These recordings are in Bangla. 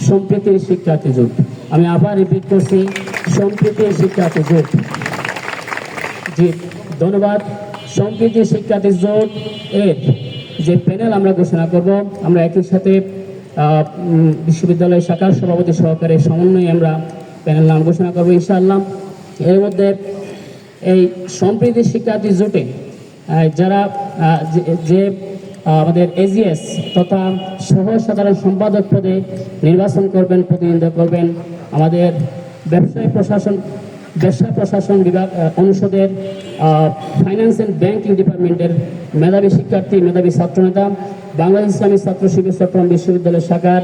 সম্প্রীতির শিক্ষার্থী জোট। আমি আবার রিপিট করছি, সম্প্রীতির শিক্ষার্থী জোট। জি, ধন্যবাদ। সম্প্রীতি শিক্ষার্থী জোট এর যে প্যানেল আমরা ঘোষণা করব, আমরা একই সাথে বিশ্ববিদ্যালয় শাখার সভাপতি সহকারে সমন্বয়ে আমরা প্যানেল নাম ঘোষণা করব ইনশাআল্লাহ। এর মধ্যে এই সম্প্রীতি শিক্ষার্থী জোটে যারা যে- আমাদের এজিএস তথা সহ সাধারণ সম্পাদক পদে নির্বাচন করবেন, প্রতিনিধিত্ব করবেন আমাদের ব্যবসায় প্রশাসন, ব্যবসা প্রশাসন বিভাগ অনুষদের ফাইন্যান্স অ্যান্ড ব্যাংকিং ডিপার্টমেন্টের মেধাবী শিক্ষার্থী, মেধাবী ছাত্রনেতা, বাংলাদেশ ইসলামী ছাত্র শিবির চট্টগ্রাম বিশ্ববিদ্যালয় শাখার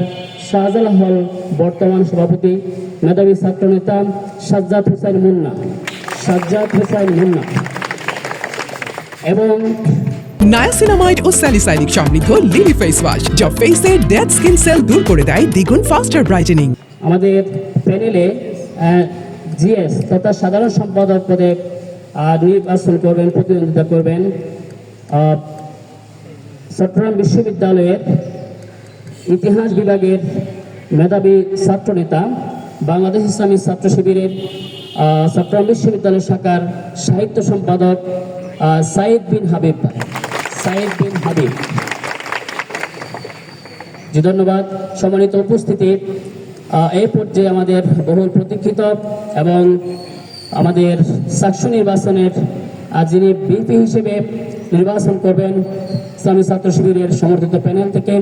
শাহজালাল হল বর্তমান সভাপতি, মেধাবী ছাত্রনেতা সাজ্জাদ হুসাইন মুন্না। সাজ্জাদ হুসাইন মুন্না। এবং নায়াসিনামাইড ও স্যালিসাইলিক সমৃদ্ধ লিলি ফেস ওয়াশ যা ফেসের ডেড স্কিন সেল দূর করে দেয় দ্বিগুণ ফাস্টার ব্রাইটেনিং আমাদের প্যানেলে জিএস তথা সাধারণ সম্পাদক পদে আহ, নির্বাচন করবেন প্রতিদ্বন্দ্বিতা করবেন চট্টগ্রাম বিশ্ববিদ্যালয়ের ইতিহাস বিভাগের মেধাবী ছাত্রনেতা বাংলাদেশ ইসলামী ছাত্র শিবিরের চট্টগ্রাম বিশ্ববিদ্যালয় শাখার সাহিত্য সম্পাদক সাইদ বিন হাবিব। সাইদ বিন হাবিব। জি, ধন্যবাদ। সম্মানিত উপস্থিতি এই পর্যায়ে আমাদের বহুল প্রতীক্ষিত এবং আমাদের সাকসু নির্বাচনের যিনি বিপি হিসেবে নির্বাচন করবেন ইসলামী ছাত্র শিবিরের সমর্থিত প্যানেল থেকে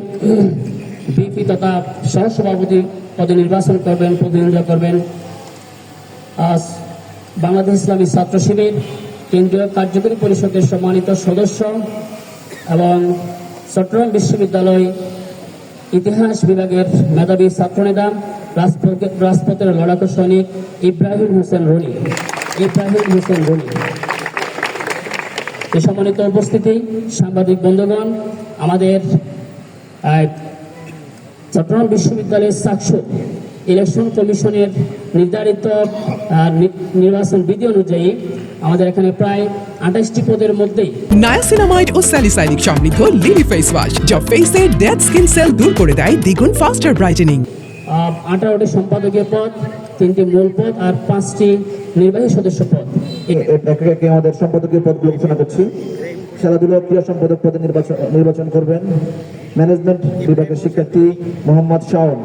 বিপি তথা সহসভাপতি পদে নির্বাচন করবেন, প্রতিনিধিত্ব করবেন। আজ বাংলাদেশ ইসলামী ছাত্র শিবির কেন্দ্রীয় কার্যকরী পরিষদের সম্মানিত সদস্য এবং চট্টগ্রাম বিশ্ববিদ্যালয় ইতিহাস বিভাগের মেধাবী ছাত্রনেতা, রাজপথে- রাজপথের লড়াকু সৈনিক ইব্রাহিম হোসেন রনি। ইব্রাহিম হোসেন রনি। এই সম্মানিত উপস্থিতি, সাংবাদিক বন্ধুগণ, আমাদের চট্টগ্রাম বিশ্ববিদ্যালয়ের সাকসু ইলেকশন কমিশনের নির্ধারিত নির্বাচন বিধি অনুযায়ী আমাদের এখানে প্রায় আঠাশটি পদের মধ্যেই। নায়াসিনামাইড ও স্যালিসাইলিক সমৃদ্ধ লিলি ফেস ওয়াশ যা ফেসের ডেড স্কিন সেল দূর করে দেয় দ্বিগুণ ফাস্টার ব্রাইটেনিং আহ, আঠারোটি সম্পাদকীয় পদ তিনটি মূল পদ আর পাঁচটি নির্বাহী সদস্য পদ। একে একে আমাদের সম্পাদকীয় পদগুলো ঘোষণা করছি। খেলাধুলা ক্রীড়া সম্পাদক পদে নির্বাচন নির্বাচন করবেন। ম্যানেজমেন্ট বিভাগের শিক্ষার্থী মোহাম্মদ শাওন।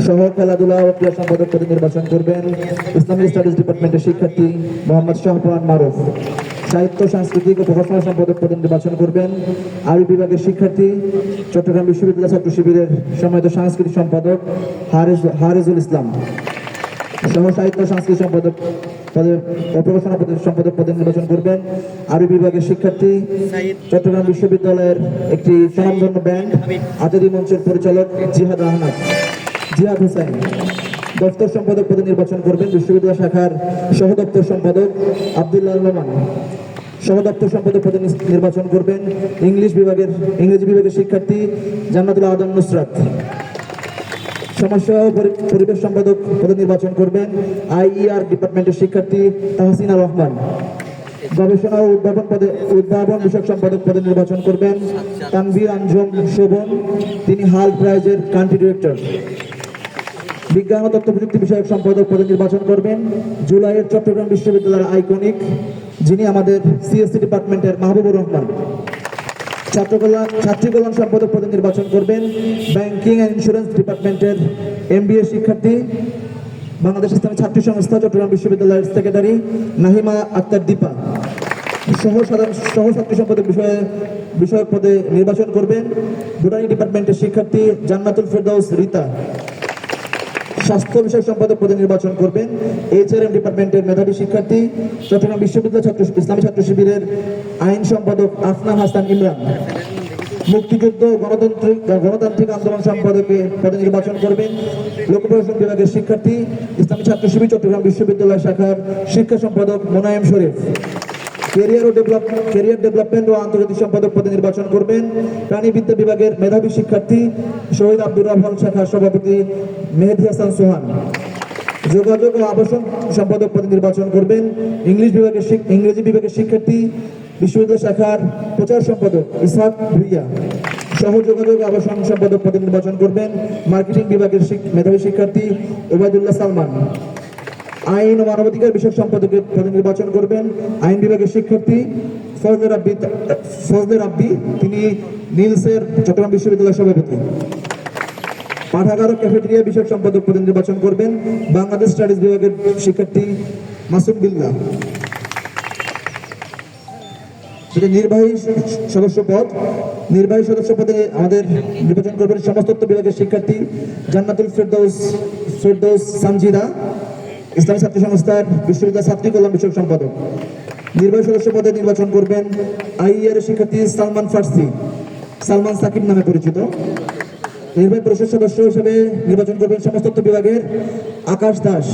সহ খেলাধুলা ও ক্রীড়া সম্পাদক পদে নির্বাচন করবেন ইসলামিক স্টাডিজ ডিপার্টমেন্টের শিক্ষার্থী মোহাম্মদ শাহপুরান মারুফ। সাহিত্য, সাংস্কৃতিক ও প্রকাশনা সম্পাদক পদে নির্বাচন করবেন আরবি বিভাগের শিক্ষার্থী, চট্টগ্রাম বিশ্ববিদ্যালয় ছাত্র শিবিরের সম্মানিত সাংস্কৃতিক সম্পাদক হারিজ, হারিজুল ইসলাম। সহ সাহিত্য সংস্কৃতি সম্পাদক পদে প্রকাশনা সম্পাদক পদে নির্বাচন করবেন আরবি বিভাগের শিক্ষার্থী, চট্টগ্রাম বিশ্ববিদ্যালয়ের একটি স্বনামধন্য ব্যান্ড আজাদি মঞ্চের পরিচালক জিহাদ আহমদ। জিহাদ হোসেন দপ্তর সম্পাদক পদে নির্বাচন করবেন বিশ্ববিদ্যালয় শাখার সহ দপ্তর সম্পাদক আবদুল্লাহ রহমান। সহ দপ্তর সম্পাদক পদে নির্বাচন করবেন ইংলিশ বিভাগের ইংরেজি বিভাগের শিক্ষার্থী জান্নাতুল আদম নুসরাত। সমস্যা পরিবেশ সম্পাদক পদে নির্বাচন করবেন আইইআর ডিপার্টমেন্টের শিক্ষার্থী তাহসিনা রহমান। গবেষণা ও উদ্ভাবন পদে উদ্ভাবন বিষয়ক সম্পাদক পদে নির্বাচন করবেন তানভীর আঞ্জম শোভন। তিনি হাল প্রাইজের কান্ট্রি ডিরেক্টর। বিজ্ঞান ও তথ্য প্রযুক্তি বিষয়ক সম্পাদক পদে নির্বাচন করবেন জুলাইয়ের চট্টগ্রাম বিশ্ববিদ্যালয়ের আইকনিক, যিনি আমাদের সিএসসি ডিপার্টমেন্টের মাহবুবুর রহমান। ছাত্রকল্যাণ ছাত্রী কল্যাণ সম্পাদক পদে নির্বাচন করবেন ব্যাংকিং অ্যান্ড ইন্স্যুরেন্স ডিপার্টমেন্টের এমবিএ শিক্ষার্থী, বাংলাদেশ ইসলামী ছাত্রী সংস্থা, চট্টগ্রাম বিশ্ববিদ্যালয়ের সেক্রেটারি নাহিমা আক্তার দীপা। সহ সহ ছাত্রী সম্পাদক বিষয়ে, বিষয়ক পদে নির্বাচন করবেন বোটানি ডিপার্টমেন্টের শিক্ষার্থী জান্নাতুল ফেরদাউস রিতা। স্বাস্থ্য বিষয়ক সম্পাদক পদে নির্বাচন করবেন এইচআরএম ডিপার্টমেন্টের মেধাবী শিক্ষার্থী, চট্টগ্রাম বিশ্ববিদ্যালয় ছাত্র ইসলামী ছাত্র শিবিরের আইন সম্পাদক আফনান হাসান ইমরান। মুক্তিযুদ্ধ গণতান্ত্রিক গণতান্ত্রিক আন্দোলন সম্পাদকে পদে নির্বাচন করবেন লোক প্রশাসন বিভাগের শিক্ষার্থী, ইসলামী ছাত্র শিবির, চট্টগ্রাম বিশ্ববিদ্যালয় শাখার শিক্ষা সম্পাদক মোনায়েম শরীফ। ক্যারিয়ার ও ডেভেলপ ক্যারিয়ার ডেভেলপমেন্ট ও আন্তর্জাতিক সম্পাদক পদে নির্বাচন করবেন। প্রাণীবিদ্যা বিভাগের মেধাবী শিক্ষার্থী শহীদ আব্দুর রহমান শাখার সভাপতি মেহেদি হাসান সোহান। যোগাযোগ ও আবাসন সম্পাদক পদে নির্বাচন করবেন। ইংলিশ বিভাগের ইংরেজি বিভাগের শিক্ষার্থী বিশ্ববিদ্যালয় শাখার প্রচার সম্পাদক ইসহাক ভুইয়া। সহ যোগাযোগ আবাসন সম্পাদক পদে নির্বাচন করবেন। মার্কেটিং বিভাগের মেধাবী শিক্ষার্থী ওবায়দুল্লাহ সালমান। আইন ও মানবাধিকার বিষয়ক সম্পাদকের পদে নির্বাচন করবেন আইন বিভাগের শিক্ষার্থী ফজলে রাব্বি ফজলে রাব্বি, তিনি নীলসের চট্টগ্রাম বিশ্ববিদ্যালয়ের সভাপতি। পাঠাগার ও ক্যাফেটেরিয়া বিষয়ক সম্পাদক পদে নির্বাচন করবেন বাংলাদেশ স্টাডিজ বিভাগের শিক্ষার্থী মাসুম বিল্লাহ সেটা নির্বাহী সদস্য পদ। নির্বাহী সদস্য পদে আমাদের নির্বাচন করবেন সমাজতত্ত্ব বিভাগের শিক্ষার্থী জান্নাতুল ফেরদৌস ফেরদৌস সামজিদা ইসলামী ছাত্র সংস্থার বিশ্ববিদ্যালয় ছাত্রী কল্যাণ বিষয়ক সম্পাদক। নির্বাহী সদস্য পদে নির্বাচন করবেন আইআর শিক্ষার্থী সালমান ফার্সি। সালমান সাকিব নামে পরিচিত। নির্বাহী পরিষদ সদস্য হিসেবে নির্বাচন করবেন সমাজতত্ত্ব বিভাগের আকাশ দাস।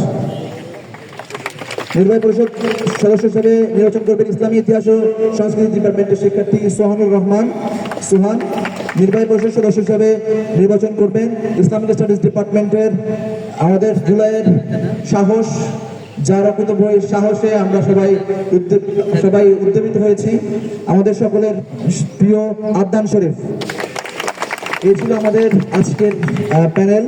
নির্বাহী পরিষদ সদস্য হিসেবে নির্বাচন করবেন ইসলামী ইতিহাস ও সংস্কৃতি ডিপার্টমেন্টের শিক্ষার্থী সোহানুর রহমান। সুহান, নির্বাহী পরিষদ সদস্য হিসেবে নির্বাচন করবেন ইসলামিক স্টাডিজ ডিপার্টমেন্টের আমাদের জুলাইয়ের সাহস, যার অকৃত বইয়ের সাহসে আমরা সবাই সবাই উদ্যমিত হয়েছি, আমাদের সকলের প্রিয় আদান শরীফ। এই ছিল আমাদের আজকের প্যানেল।